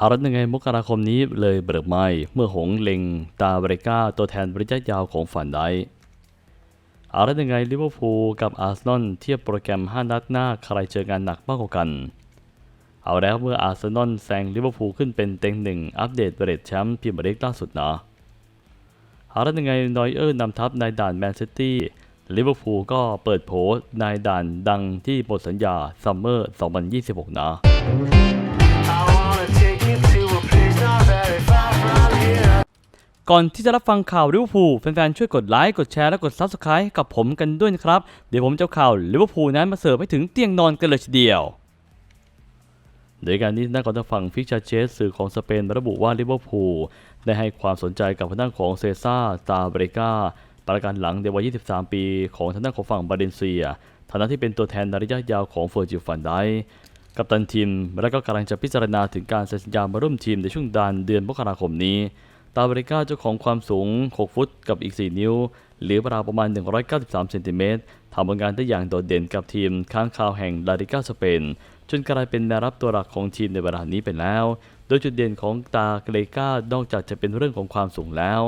อาละยังไงมกราคมนี้เลยเบิกไม่เมื่อหงเล็งตาเบริก้าตัวแทนระยะยาวของฝันได้อาละยังไงลิเวอร์พูลกับอาร์เซนอลเทียบโปรแกรม 5 นัดหน้าใครเจองานหนักมากกว่ากัน เอาแล้วเมื่ออาร์เซนอลแซงลิเวอร์พูลขึ้นเป็นเต็งหนึ่งอัปเดตเบรทแชมป์พรีเมียร์ลีกล่าสุดนะอาละยังไงนอยเออร์นำทัพในด่านแมนซิตี้ลิเวอร์พูลก็เปิดโผในด่านดังที่หมดสัญญาซัมเมอร์ 2026 นะ ก่อนที่จะรับฟังข่าวลิเวอร์พูลแฟนๆช่วยกดไลค์กดแชร์และกด Subscribe ให้กับผมกันด้วยนะครับ เดี๋ยวผมจะข่าวลิเวอร์พูลนั้นมาเสิร์ฟให้ถึงเตียงนอนกันเลยทีเดียวโดยการนี้นักกอล์ฟฝั่งฟิกชาเชสสื่อของสเปนระบุว่าลิเวอร์พูลได้ให้ความสนใจกับทางด้านของเซซ่าตาเบริกาประกันหลังในวัย 23 ปีของทางด้านของฝั่งบาเลนเซีย ฐานะที่เป็นตัวแทนในระยะยาวของเฟอร์จิลฟันไดกัปตันทีม และก็กำลังจะพิจารณาถึงการเซ็นสัญญามาร่วมทีมในช่วงดานเดือนมกราคมนี้ ตาเบริก้าเจ้าของความสูง 6 ฟุตกับอีก 4 นิ้ว หรือราวประมาณ 193 เซนติเมตรทำผลงานได้อย่างโดดเด่นกับทีมค้างคาวแห่งลาลิก้าสเปนจนกลายเป็นแนวรับตัวหลักของทีมในเวลานี้ไปแล้ว โดยจุดเด่นของตาเกรกานอกจากจะเป็นเรื่องของความสูงแล้ว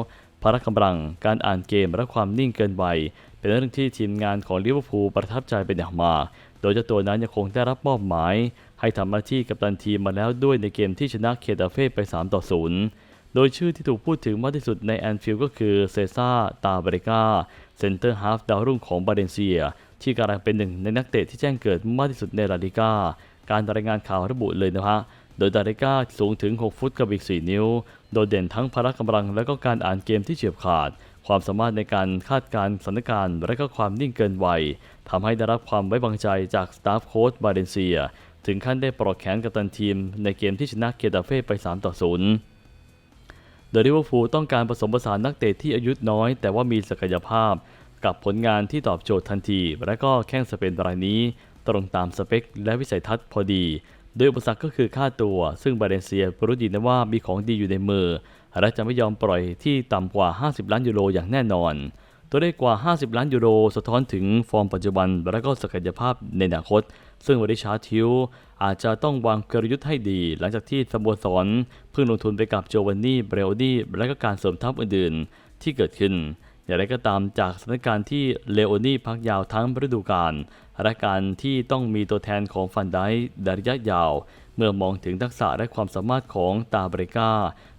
พละกำลัง การอ่านเกมและความนิ่งเกินวัยเป็นเรื่องที่ทีมงานของลิเวอร์พูลประทับใจเป็นอย่างมากโดยเจ้าตัวนั้นยังคงได้รับมอบหมาย ให้ทำหน้าที่กัปตันทีมมาแล้วด้วยในเกมที่ชนะเคตาเฟ่ไป 3 ต่อ 0 โดยชื่อที่ถูกพูดถึงมากที่สุดในแอนฟิลด์ก็คือเซซ่า ตาเบริกา เซนเตอร์ฮาฟดาวรุ่งของบาเลนเซีย ที่กำลังเป็นหนึ่งในนักเตะที่แจ้งเกิดมากที่สุดในลาลิก้าการรายงานข่าวระบุเลยนะฮะ โดยดาริก้าสูงถึง 6 ฟุตกับอีก 4 นิ้ว โดดเด่นทั้งพละกำลังและก็การอ่านเกมที่เฉียบขาด ความสามารถในการคาดการณ์สถานการณ์และก็ความนิ่งเกินวัยทำให้ได้รับความไว้วางใจจากสตาฟโค้ชบาเลนเซีย ถึงขั้นได้ปลอดแขนกัปตันทีมในเกมที่ชนะเกตาเฟ่ไป 3 ต่อ 0 โดยลิเวอร์พูลต้องการผสมผสานนักเตะที่อายุน้อย แต่ว่ามีศักยภาพ กับผลงานที่ตอบโจทย์ทันที และก็แข้งสเปนรายนี้ ตรงตามสเปค และวิสัยทัศน์พอดีโดยอุปสรรคก็คือค่าตัว ซึ่งบาเลนเซียรู้ดีนะว่ามีของดีอยู่ในมือและจะไม่ยอมปล่อยที่ต่ำกว่า 50 ล้านยูโรอย่างแน่นอน ตัวเลขกว่า 50 ล้านยูโร สะท้อนถึงฟอร์มปัจจุบัน และก็ศักยภาพในอนาคต ซึ่งวริชาร์ทิวอาจจะต้องวางกลยุทธ์ให้ดี หลังจากที่สโมสรเพิ่งลงทุนไปกับโจวันนี่เบรลดี้และก็การเสริมทัพอื่นๆ ที่เกิดขึ้น อย่างไรก็ตามจากสถานการณ์ที่เลโอนี่พักยาวทั้งฤดูกาลและการที่ต้องมีตัวแทนของฟันไดในระยะยาว เมื่อมองถึงทักษะและความสามารถของตาเบริก้า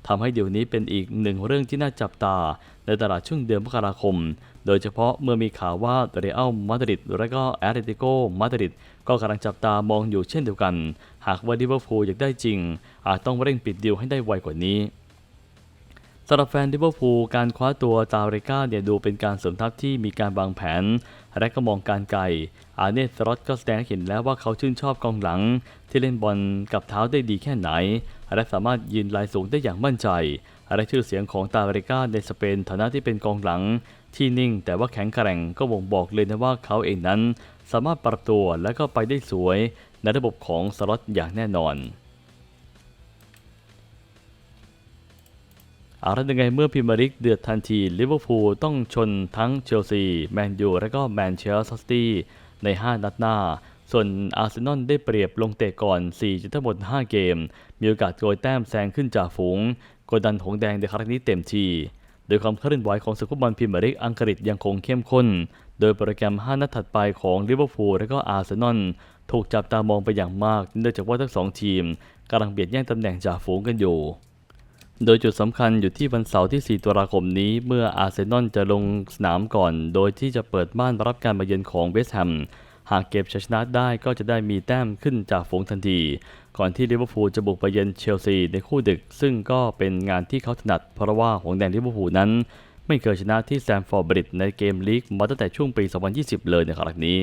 ทำให้เดี๋ยวนี้เป็นอีกหนึ่งเรื่องที่น่าจับตา ในตลาดช่วงเดือนมกราคม โดยเฉพาะเมื่อมีข่าวว่าเรอัลมาดริดและก็แอตเลติโกมาดริดก็กำลังจับตามองอยู่เช่นเดียวกัน หากว่าลิเวอร์พูลอยากได้จริง อาจต้องเร่งปิดดีลให้ได้ไวกว่านี้สำหรับแฟนลิเวอร์พูลการคว้าตัวตาเรกาเนี่ยดูเป็นการเสริมทัพที่มีการวางแผน และก็มองการไกล อาเนสรอตก็แสดงเห็นแล้วว่าเขาชื่นชอบกองหลัง ที่เล่นบอลกับเท้าได้ดีแค่ไหน และสามารถยืนลายสูงได้อย่างมั่นใจ และชื่อเสียงของตาเรกาในสเปนฐานะที่เป็นกองหลัง ที่นิ่งแต่ว่าแข็งแกร่งก็บ่งบอกเลยนะว่าเขาเองนั้น สามารถปรับตัวและก็ไปได้สวยในระบบของสล็อตอย่างแน่นอนอาละยังไงเมื่อพรีเมียร์ลีกเดือดทันทีลิเวอร์พูลต้องชนทั้งเชลซี แมนยู และก็แมนเชสเตอร์ซิตี้ใน 5 นัดหน้า ส่วนอาร์เซนอลได้เปรียบลงเตะก่อน 4 จุดทั้งหมด 5 เกม มีโอกาสโกยแต้มแซงขึ้นจากฝูง กดดันหงแดงในครั้งนี้เต็มทีโดยความเคลื่อนไหวของศึกฟุตบอลพรีเมียร์ลีกอังกฤษยังคงเข้มข้น โดยโปรแกรม 5 นัดถัดไปของลิเวอร์พูลและก็อาร์เซนอลถูกจับตามองไปอย่างมาก เนื่องจากว่าทั้งสองทีมกำลังเบียดแย่งตำแหน่งจ่าฝูงกันอยู่ โดยจุดสำคัญอยู่ที่วันเสาร์ที่ 4 ตุลาคมนี้เมื่ออาร์เซนอลจะลงสนามก่อน โดยที่จะเปิดบ้านรับการมาเยือนของเวสต์แฮม หากเก็บชัยชนะได้ก็จะได้มีแต้มขึ้นจากฝูงทันที ก่อนที่ลิเวอร์พูลจะบุกไปเยือนเชลซีในคู่ดึก ซึ่งก็เป็นงานที่เขาถนัดเพราะว่าหงแดงลิเวอร์พูลนั้น ไม่เคยชนะที่แซมฟอร์บริดในเกมลีกมาตั้งแต่ช่วงปี 2020 เลยในครั้งนี้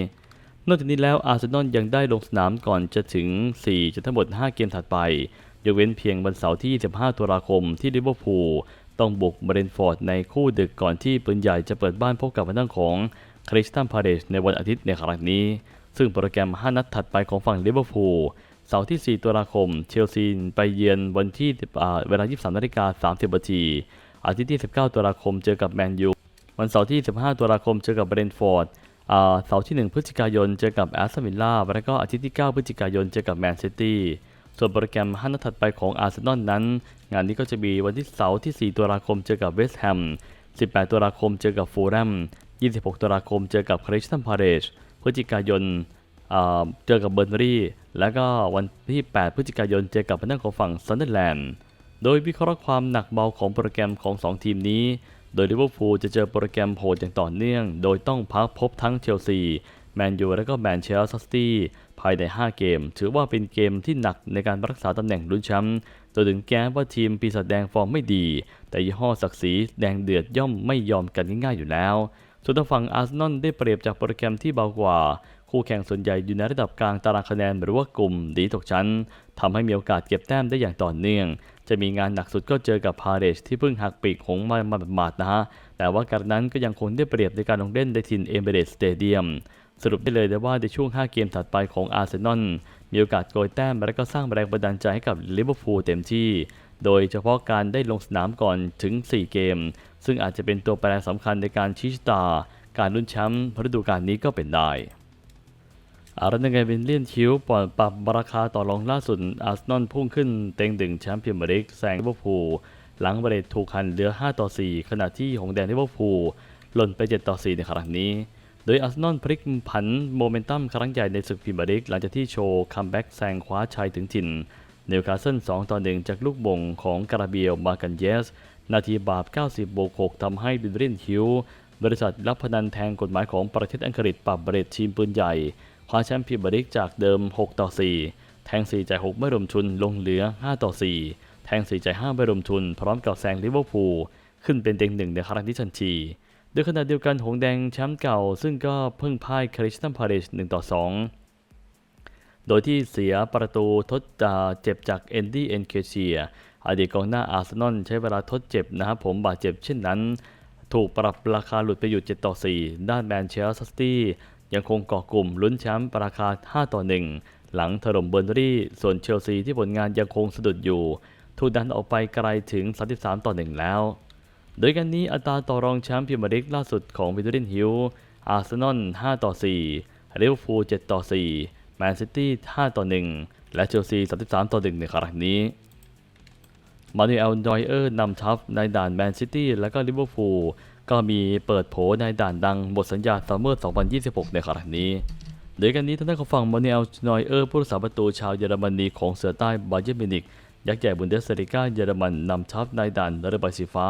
นอกจากนี้แล้วอาร์เซนอลยังได้ลงสนามก่อนจะถึง 4จะทั้งหมด 5 เกมถัดไปยกเว้นเพียงวันเสาร์ที่ 25 ตุลาคมที่ลิเวอร์พูลต้องบุกเบรนฟอร์ดในคู่ดึกก่อนที่ปืนใหญ่จะเปิดบ้านพบกับทางด้านของ คริสตันพาเดชในวันอาทิตย์ในครั้งนี้ ซึ่งโปรแกรม 5 นัดถัดไปของฝั่งลิเวอร์พูลเสาร์ที่ 4 ตุลาคม เชลซีไปเยือนวันที่เวลา 23นาฬิกา30นาทีอาทิตย์ที่ 19 ตุลาคมเจอกับแมนยู วันเสาร์ที่ 15 ตุลาคมเจอกับเบรนท์ฟอร์ดเสาร์ที่ 1 พฤศจิกายนเจอกับแอสตันวิลล่าและก็อาทิตย์ที่ 9 พฤศจิกายนเจอกับแมนซิตี้ ส่วนโปรแกรม5นัดถัดไปของอาร์เซนอลนั้น งานนี้ก็จะมีวันที่เสาร์ที่ 4 ตุลาคมเจอกับเวสต์แฮม 18 ตุลาคมเจอกับฟูลแลม 26ตุลาคมเจอกับคริสตันพาเลชพฤศจิกายนเจอกับเบอร์นรี่ แล้วก็วันที่ 8 พฤศจิกายนเจอกับพนักของฝั่งซันเดอร์แลนด์ โดยวิเคราะห์ความหนักเบาของโปรแกรมของ 2 ทีมนี้ โดยลิเวอร์พูลจะเจอโปรแกรมโหดอย่างต่อเนื่อง โดยต้องพักพบทั้งเชลซี แมนยู และก็แมนเชสเตอร์ซิตี้ภายใน 5 เกม ถือว่าเป็นเกมที่หนักในการรักษาตำแหน่งลุ้นแชมป์โดยถึงแก้ว่าทีมปีศาจแดงฟอร์มไม่ดี แต่ยี่ห้อศักดิ์ศรีแดงเดือดย่อมไม่ยอมกันง่ายๆอยู่แล้ว ส่วนทางฝั่งอาร์เซนอลได้เปรียบจากโปรแกรมที่เบากว่า คู่แข่งส่วนใหญ่อยู่ในระดับกลางตารางคะแนนหรือว่ากลุ่มดีตกชั้นทำให้มีโอกาสเก็บแต้มได้อย่างต่อเนื่อง จะมีงานหนักสุดก็เจอกับพาเรชที่เพิ่งหักปีกหงมามาหมาดๆนะฮะ แต่ว่าการนั้นก็ยังคงได้เปรียบในการลงเล่นในถิ่นเอเมเรตสเตเดียมสรุปได้เลยนะว่าในช่วง 5 เกมถัดไปของอาร์เซนอลมีโอกาสโกยแต้มและก็สร้างแรงบันดาลใจให้กับลิเวอร์พูลเต็มที่ โดยเฉพาะการได้ลงสนามก่อนถึง 4 เกม ซึ่งอาจจะเป็นตัวแปรสำคัญในการชี้ชะตา การลุ้นแชมป์ฤดูกาลนี้ก็เป็นได้อารันยังไงเป็นเลี่ยนคิ้วปล่อยปรับราคาต่อรองล่าสุดอาร์เซนอลพุ่งขึ้นเต็งดึงแชมป์พรีเมียร์ลีกแซงลิเวอร์พูลหลังเบรดถูกหันเหลือ 5 ต่อ 4 ขณะที่หงแดงลิเวอร์พูลหล่นไป 7 ต่อ 4 ในครั้งนี้ โดยอาร์เซนอลพลิกผันโมเมนตัมครั้งใหญ่ในศึกพรีเมียร์ลีกหลังจากที่โชว์คัมแบ็กแซงคว้าชัยถึงถิ่น นิวคาสเซิล2ต่อ1จากลูกบ่งของการาเบียลมากันเยส นาทีบาป 90บวก6ทำให้บิลรินฮิวบริษัทรับพนันแทงกฎหมายของประเทศอังกฤษปรับเบรดทีมปืนใหญ่คว้าแชมป์พรีเมียร์ลีกจากเดิม 6 ต่อ 4 แทง 4 จ่าย 6 ไม่รวมทุนลงเหลือ 5 ต่อ 4 แทง 4 จ่าย 5 ไม่รวมทุน พร้อมกับแซงลิเวอร์พูลขึ้นเป็นเต็งหนึ่งในครั้งนี้ทันทีโดยขณะเดียวกันหงแดงแชมป์เก่า ซึ่งก็เพิ่งพ่ายคริสตันพาเลช1ต่อ 2 โดยที่เสียประตูทดเจ็บจากเอนดี้เอนเคเชียอดีตกองหน้าอาร์เซนอลใช้เวลาทดเจ็บนะครับผมบาดเจ็บเช่นนั้น ถูกปรับราคาหลุดไปอยู่ 7 ต่อ 4 ด้านแมนเชสเตอร์ซิตี้ยังคงเกาะกลุ่มลุ้นแชมป์ราคา 5 ต่อ 1 หลังถล่มเบอร์นรี่ส่วนเชลซีที่ผลงานยังคงสะดุดอยู่ ถูกดันออกไปไกลถึง 33 ต่อ 1 แล้ว โดยกันนี้อัตราต่อรองแชมป์พรีเมียร์ลีกล่าสุดของวิลเลียนฮิลอาร์เซนอล 5 ต่อ 4 ลิเวอร์พูล 7 ต่อ 4 แมนซิตี้5ต่อ 1 และเชลซี 33 ต่อ 1 ในครั้งนี้ มานูเอลนอยเออร์นำทัพในด่านแมนซิตี้และก็ลิเวอร์พูลก็มีเปิดโผในด่านดังหมดสัญญาซัมเมอร์ 2026 ในครั้งนี้โดยกันนี้ทางด้านของฝั่งมานูเอลนอยเออร์ผู้รักษาประตูชาวเยอรมนีของเสือใต้บาเยร์นมินิกยักษ์ใหญ่บุนเดสเลิก้าเยอรมันนำทัพในด่านเรือใบสีฟ้า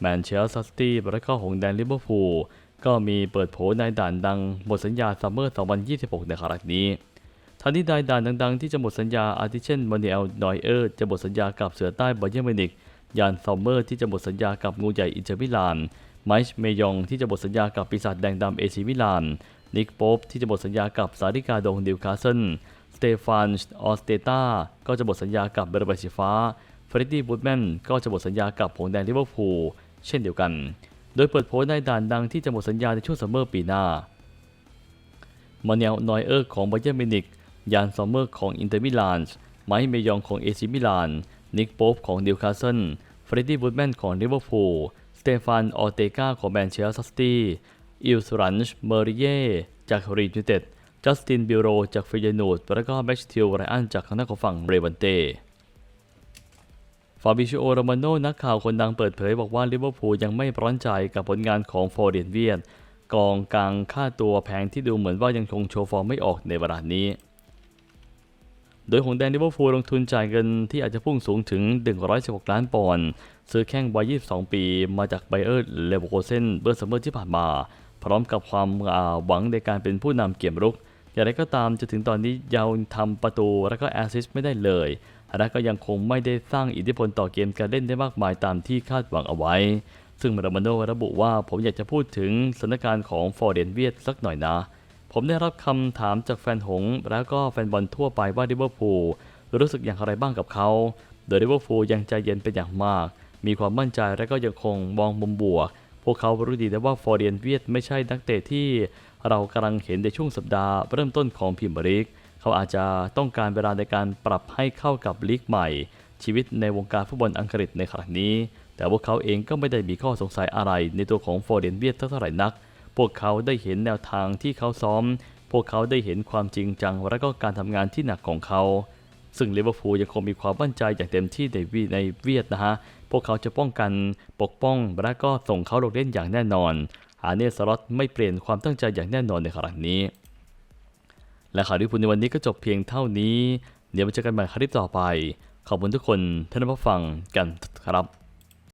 แมนเชสเตอร์ซิตี้และก็หงแดงลิเวอร์พูลก็มีเปิดโผในด่านดังหมดสัญญาซัมเมอร์ 2026 ในครั้งนี้ ทันที่ได้ด่านดังๆ ที่จะหมดสัญญาอาทิเช่นมานูเอลนอยเออร์จะหมดสัญญากับเสือใต้บาเยอร์มินิกยานซอมเมอร์ที่จะหมดสัญญากับงูใหญ่อินเตอร์มิลานไมค์เมยองที่จะหมดสัญญากับปีศาจแดงดำเอซีมิลานนิกโป๊ปที่จะหมดสัญญากับซาดิกาดงดิวคาสเซนสเตฟานออสเตตาก็จะหมดสัญญากับเบอร์ใบสีฟ้าเฟรดดี้บูดแมนก็จะหมดสัญญากับผงแดงลิเวอร์พูลเช่นเดียวกัน โดยเปิดโผในด่านดังที่จะหมดสัญญาในช่วงซัมเมอร์ปีหน้ามาเนลนอยเออร์ของบเยอร์มินิก ยานซอมเมอร์ของอินเตอร์มิลานไมค์เมยองของเอซิมิลาน นิกโป๊ปของนิวคาสเซิลเฟรดดี้บูดแมนของลิเวอร์พูล สเตฟานออเตกาของแมนเชสเตอร์ซิตี้ อิลสรันช์เมอริเย่จากรีดยูเต็ด จัสตินบิโรจากเฟยนูดและก็แบ็กทิลไรอันจากทางด้าของฝั่งเรวันเต้ฟาบิชิโอโรมาโนนักข่าวคนดังเปิดเผยบอกว่าลิเวอร์พูลยังไม่ร้อนใจกับผลงานของฟอร์เดนเวียนกองกลางค่าตัวแพงที่ดูเหมือนว่ายังคงโชว์ฟอร์มไม่ออกในเวลานี้ โดยหงแดงลิเวอร์พูลลงทุนจ่ายเงินที่อาจจะพุ่งสูงถึง 116 ล้านปอนด์ซื้อแข้งวัย 22 ปี มาจากไบเออร์เลเวอร์โคเซนเบอร์ซัมเมอร์ที่ผ่านมา พร้อมกับความหวังในการเป็นผู้นำเกมรุก อย่างไรก็ตามจะถึงตอนนี้ยังทำประตูและก็แอสซิสต์ไม่ได้เลยและก็ยังคงไม่ได้สร้างอิทธิพลต่อเกมการเล่นได้มากมายตามที่คาดหวังเอาไว้ ซึ่งมารามาโนระบุว่าผมอยากจะพูดถึงสถานการณ์ของฟอร์เดนเวียดสักหน่อยนะ ผมได้รับคำถามจากแฟนหงแล้วก็แฟนบอลทั่วไปว่าลิเวอร์พูลรู้สึกอย่างไรบ้างกับเขา โดยลิเวอร์พูลยังใจเย็นเป็นอย่างมาก มีความมั่นใจและก็ยังคงมองมุมบวก พวกเขารู้ดีแต่ว่าฟอร์เดนเวียดไม่ใช่นักเตะที่เรากำลังเห็นในช่วงสัปดาห์เริ่มต้นของพรีเมียร์ลีกเขาอาจจะต้องการเวลาในการปรับให้เข้ากับลีกใหม่ ชีวิตในวงการฟุตบอลอังกฤษในครั้งนี้ แต่พวกเขาเองก็ไม่ได้มีข้อสงสัยอะไรในตัวของฟอร์เดนเวียดเท่าไหร่นัก พวกเขาได้เห็นแนวทางที่เขาซ้อม พวกเขาได้เห็นความจริงจังและก็การทำงานที่หนักของเขา ซึ่งลิเวอร์พูลยังคงมีความมั่นใจอย่างเต็มที่ในวีในเวียดนะฮะ พวกเขาจะป้องกันปกป้องและก็ส่งเขาลงเล่นอย่างแน่นอน อาเนสล็อตไม่เปลี่ยนความตั้งใจอย่างแน่นอนในครั้งนี้ และข่าวลิเวอร์พูลในวันนี้ก็จบเพียงเท่านี้ เดี๋ยวมาเจอกันใหม่คลิปต่อไป ขอบคุณทุกคนที่ได้รับฟังกันครับ